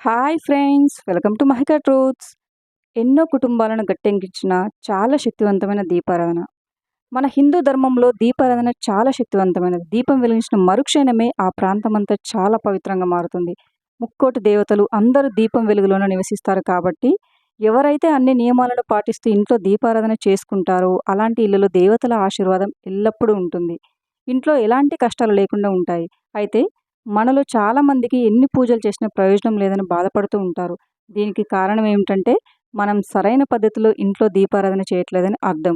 Hi friends welcome to Mahika truths. ఎన్నో కుటుంబాలను గట్టెంకించిన చాలా శక్తివంతమైన దీపారాధన. మన హిందూ ధర్మంలో దీపారాధన చాలా శక్తివంతమైనది. దీపం వెలిగించిన మరుక్షణమే ఆ ప్రాంతమంతా చాలా పవిత్రంగా మారుతుంది. ముక్కోటి దేవతలు అందరూ దీపం వెలుగులోనే నివసిస్తారు కాబట్టి ఎవరైతే అన్ని నియమాలను పాటిస్తూ ఇంట్లో దీపారాధన చేసుకుంటారో అలాంటి ఇళ్ళలో దేవతల ఆశీర్వాదం ఎల్లప్పుడూ ఉంటుంది. ఇంట్లో ఎలాంటి కష్టాలు లేకుండా ఉంటాయి. అయితే మనలో చాలామందికి ఎన్ని పూజలు చేసినా ప్రయోజనం లేదని బాధపడుతూ ఉంటారు. దీనికి కారణం ఏమిటంటే మనం సరైన పద్ధతిలో ఇంట్లో దీపారాధన చేయట్లేదని అర్థం.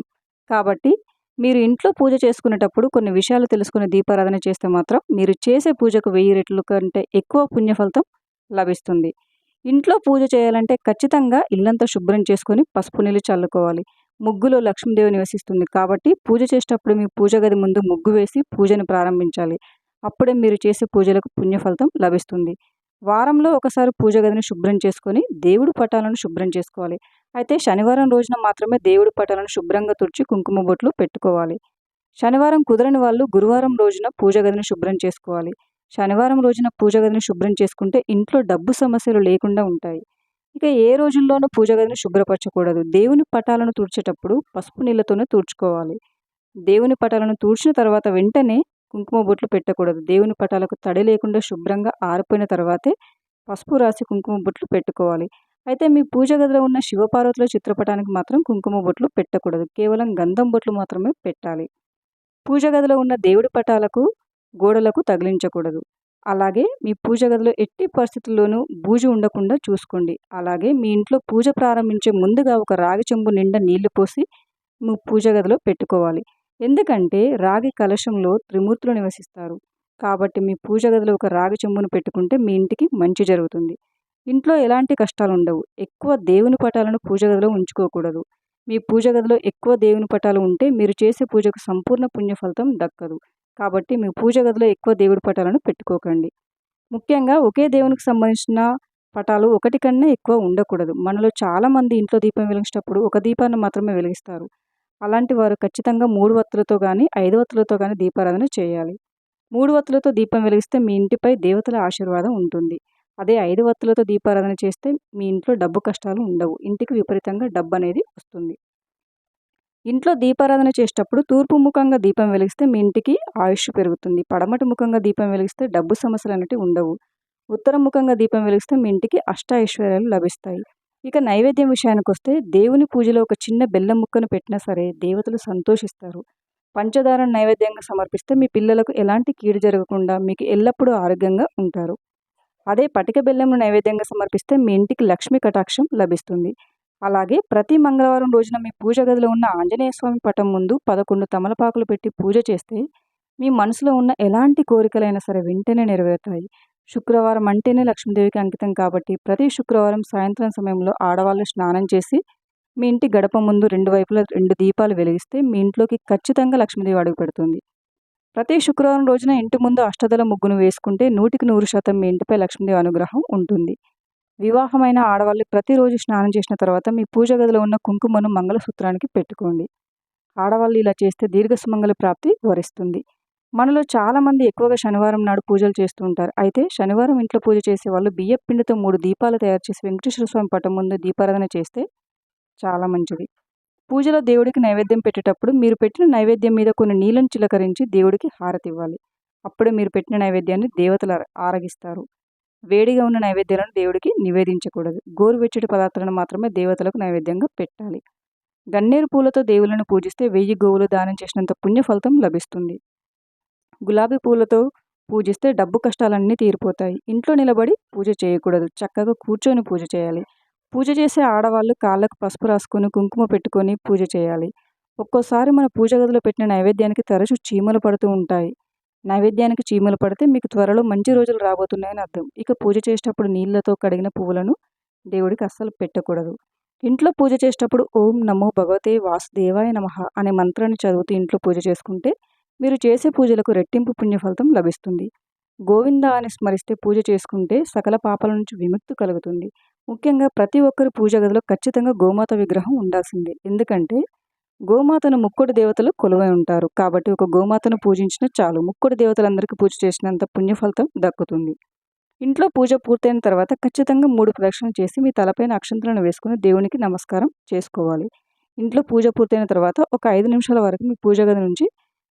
కాబట్టి మీరు ఇంట్లో పూజ చేసుకునేటప్పుడు కొన్ని విషయాలు తెలుసుకుని దీపారాధన చేస్తే మాత్రం మీరు చేసే పూజకు వెయ్యి రెట్లు కంటే ఎక్కువ పుణ్యఫలితం లభిస్తుంది. ఇంట్లో పూజ చేయాలంటే ఖచ్చితంగా ఇల్లంతా శుభ్రం చేసుకొని పసుపు నీళ్ళు చల్లుకోవాలి. ముగ్గులో లక్ష్మీదేవి నివసిస్తుంది కాబట్టి పూజ చేసేటప్పుడు మీ పూజ గది ముందు ముగ్గు వేసి పూజను ప్రారంభించాలి. అప్పుడే మీరు చేసే పూజలకు పుణ్యఫలితం లభిస్తుంది. వారంలో ఒకసారి పూజ గదిని శుభ్రం చేసుకొని దేవుడి పటాలను శుభ్రం చేసుకోవాలి. అయితే శనివారం రోజున మాత్రమే దేవుడి పటాలను శుభ్రంగా తుడిచి కుంకుమ బొట్లు పెట్టుకోవాలి. శనివారం కుదరని వాళ్ళు గురువారం రోజున పూజ గదిని శుభ్రం చేసుకోవాలి. శనివారం రోజున పూజ గదిని శుభ్రం చేసుకుంటే ఇంట్లో డబ్బు సమస్యలు లేకుండా ఉంటాయి. ఇక ఏ రోజుల్లోనూ పూజ గదిని శుభ్రపరచకూడదు. దేవుని పటాలను తుడిచేటప్పుడు పసుపు నీళ్ళతోనే తుడుచుకోవాలి. దేవుని పటాలను తుడిచిన తర్వాత వెంటనే కుంకుమ బొట్లు పెట్టకూడదు. దేవుని పటాలకు తడి లేకుండా శుభ్రంగా ఆరిపోయిన తర్వాతే పసుపు రాసి కుంకుమ బొట్లు పెట్టుకోవాలి. అయితే మీ పూజ గదిలో ఉన్న శివపార్వతుల చిత్రపటానికి మాత్రం కుంకుమ బొట్లు పెట్టకూడదు. కేవలం గంధం బొట్లు మాత్రమే పెట్టాలి. పూజ గదిలో ఉన్న దేవుడి పటాలకు గోడలకు తగిలించకూడదు. అలాగే మీ పూజ గదిలో ఎట్టి పరిస్థితుల్లోనూ బూజు ఉండకుండా చూసుకోండి. అలాగే మీ ఇంట్లో పూజ ప్రారంభించే ముందుగా ఒక రాగి చెంబు నిండా నీళ్ళు పోసి మీ పూజ గదిలో పెట్టుకోవాలి. ఎందుకంటే రాగి కలశంలో త్రిమూర్తులు నివసిస్తారు. కాబట్టి మీ పూజ గదిలో ఒక రాగి చెంబును పెట్టుకుంటే మీ ఇంటికి మంచి జరుగుతుంది. ఇంట్లో ఎలాంటి కష్టాలు ఉండవు ఎక్కువ దేవుని పటాలను పూజ గదిలో ఉంచుకోకూడదు. మీ పూజ గదిలో ఎక్కువ దేవుని పటాలు ఉంటే మీరు చేసే పూజకు సంపూర్ణ పుణ్యఫలితం దక్కదు. కాబట్టి మీ పూజ గదిలో ఎక్కువ దేవుడి పటాలను పెట్టుకోకండి. ముఖ్యంగా ఒకే దేవునికి సంబంధించిన పటాలు ఒకటి కన్నా ఎక్కువ ఉండకూడదు. మనలో చాలామంది ఇంట్లో దీపం వెలిగించేటప్పుడు ఒక దీపాన్ని మాత్రమే వెలిగిస్తారు. అలాంటి వారు ఖచ్చితంగా మూడు వత్తులతో కానీ ఐదు వత్తులతో కానీ దీపారాధన చేయాలి. మూడు వత్తులతో దీపం వెలిగిస్తే మీ ఇంటిపై దేవతల ఆశీర్వాదం ఉంటుంది. అదే ఐదు వత్తులతో దీపారాధన చేస్తే మీ ఇంట్లో డబ్బు కష్టాలు ఉండవు. ఇంటికి విపరీతంగా డబ్బు అనేది వస్తుంది. ఇంట్లో దీపారాధన చేసేటప్పుడు తూర్పు ముఖంగా దీపం వెలిగిస్తే మీ ఇంటికి ఆయుష్ పెరుగుతుంది. పడమటి ముఖంగా దీపం వెలిగిస్తే డబ్బు సమస్యలు అనేవి ఉండవు. ఉత్తర ముఖంగా దీపం వెలిగిస్తే మీ ఇంటికి అష్ట ఐశ్వర్యాలు లభిస్తాయి. ఇక నైవేద్యం విషయానికి వస్తే దేవుని పూజలో ఒక చిన్న బెల్లం ముక్కను పెట్టినా సరే దేవతలు సంతోషిస్తారు. పంచదార నైవేద్యంగా సమర్పిస్తే మీ పిల్లలకు ఎలాంటి కీడు జరగకుండా మీకు ఎల్లప్పుడూ ఆరోగ్యంగా ఉంటారు. అదే పటిక బెల్లంను నైవేద్యంగా సమర్పిస్తే మీ ఇంటికి లక్ష్మీ కటాక్షం లభిస్తుంది. అలాగే ప్రతి మంగళవారం రోజున మీ పూజ గదిలో ఉన్న ఆంజనేయ స్వామి పటం ముందు పదకొండు తమలపాకులు పెట్టి పూజ చేస్తే మీ మనసులో ఉన్న ఎలాంటి కోరికలైనా సరే వెంటనే నెరవేరుతాయి. శుక్రవారం అంటేనే లక్ష్మీదేవికి అంకితం కాబట్టి ప్రతి శుక్రవారం సాయంత్రం సమయంలో ఆడవాళ్ళు స్నానం చేసి మీ ఇంటి గడప ముందు రెండు వైపులా రెండు దీపాలు వెలిగిస్తే మీ ఇంట్లోకి ఖచ్చితంగా లక్ష్మీదేవి అడుగు పెడుతుంది. ప్రతి శుక్రవారం రోజున ఇంటి ముందు అష్టదల ముగ్గును వేసుకుంటే నూటికి నూరు శాతం మీ ఇంటిపై లక్ష్మీదేవి అనుగ్రహం ఉంటుంది. వివాహమైన ఆడవాళ్ళు ప్రతిరోజు స్నానం చేసిన తర్వాత మీ పూజ గదిలో ఉన్న కుంకుమను మంగళసూత్రానికి పెట్టుకోండి. ఆడవాళ్ళు ఇలా చేస్తే దీర్ఘ సుమంగళ ప్రాప్తి వరిస్తుంది. మనలో చాలామంది ఎక్కువగా శనివారం నాడు పూజలు చేస్తూ ఉంటారు. అయితే శనివారం ఇంట్లో పూజ చేసే వాళ్ళు బియ్య పిండితో మూడు దీపాలు తయారు చేసి వెంకటేశ్వర స్వామి పటం ముందు దీపారాధన చేస్తే చాలా మంచిది. పూజలో దేవుడికి నైవేద్యం పెట్టేటప్పుడు మీరు పెట్టిన నైవేద్యం మీద కొన్ని నీళ్ళను చిలకరించి దేవుడికి హారతి ఇవ్వాలి. అప్పుడే మీరు పెట్టిన నైవేద్యాన్ని దేవతలు ఆరగిస్తారు. వేడిగా ఉన్న నైవేద్యాలను దేవుడికి నివేదించకూడదు. గోరువెచ్చటి పదార్థాలను మాత్రమే దేవతలకు నైవేద్యంగా పెట్టాలి. గన్నేరు పూలతో దేవులను పూజిస్తే వెయ్యి గోవులు దానం చేసినంత పుణ్య ఫలితం లభిస్తుంది. గులాబీ పూలతో పూజిస్తే డబ్బు కష్టాలన్నీ తీరిపోతాయి. ఇంట్లో నిలబడి పూజ చేయకూడదు. చక్కగా కూర్చొని పూజ చేయాలి. పూజ చేసే ఆడవాళ్ళు కాళ్ళకు పసుపు రాసుకొని కుంకుమ పెట్టుకొని పూజ చేయాలి. ఒక్కోసారి మన పూజ గదిలో పెట్టిన నైవేద్యానికి తరచూ చీమలు పడుతూ ఉంటాయి. నైవేద్యానికి చీమలు పడితే మీకు త్వరలో మంచి రోజులు రాబోతున్నాయని అర్థం. ఇక పూజ చేసేటప్పుడు నీళ్ళతో కడిగిన పువ్వులను దేవుడికి అస్సలు పెట్టకూడదు. ఇంట్లో పూజ చేసేటప్పుడు ఓం నమో భగవతే వాసుదేవాయ నమ అనే మంత్రాన్ని చదువుతూ ఇంట్లో పూజ చేసుకుంటే మీరు చేసే పూజలకు రెట్టింపు పుణ్యఫలితం లభిస్తుంది. గోవింద అని స్మరిస్తే పూజ చేసుకుంటే సకల పాపాల నుంచి విముక్తి కలుగుతుంది. ముఖ్యంగా ప్రతి ఒక్కరు పూజ గదిలో ఖచ్చితంగా గోమాత విగ్రహం ఉండాల్సిందే. ఎందుకంటే గోమాతను ముక్కుడు దేవతలు కొలువై ఉంటారు. కాబట్టి ఒక గోమాతను పూజించిన చాలు. ముక్కుడు దేవతలందరికీ పూజ చేసినంత పుణ్యఫలితం దక్కుతుంది. ఇంట్లో పూజ పూర్తయిన తర్వాత ఖచ్చితంగా మూడు ప్రదక్షిణలు చేసి మీ తలపైన అక్షంతలను వేసుకుని దేవునికి నమస్కారం చేసుకోవాలి. ఇంట్లో పూజ పూర్తయిన తర్వాత ఒక ఐదు నిమిషాల వరకు మీ పూజ గది నుంచి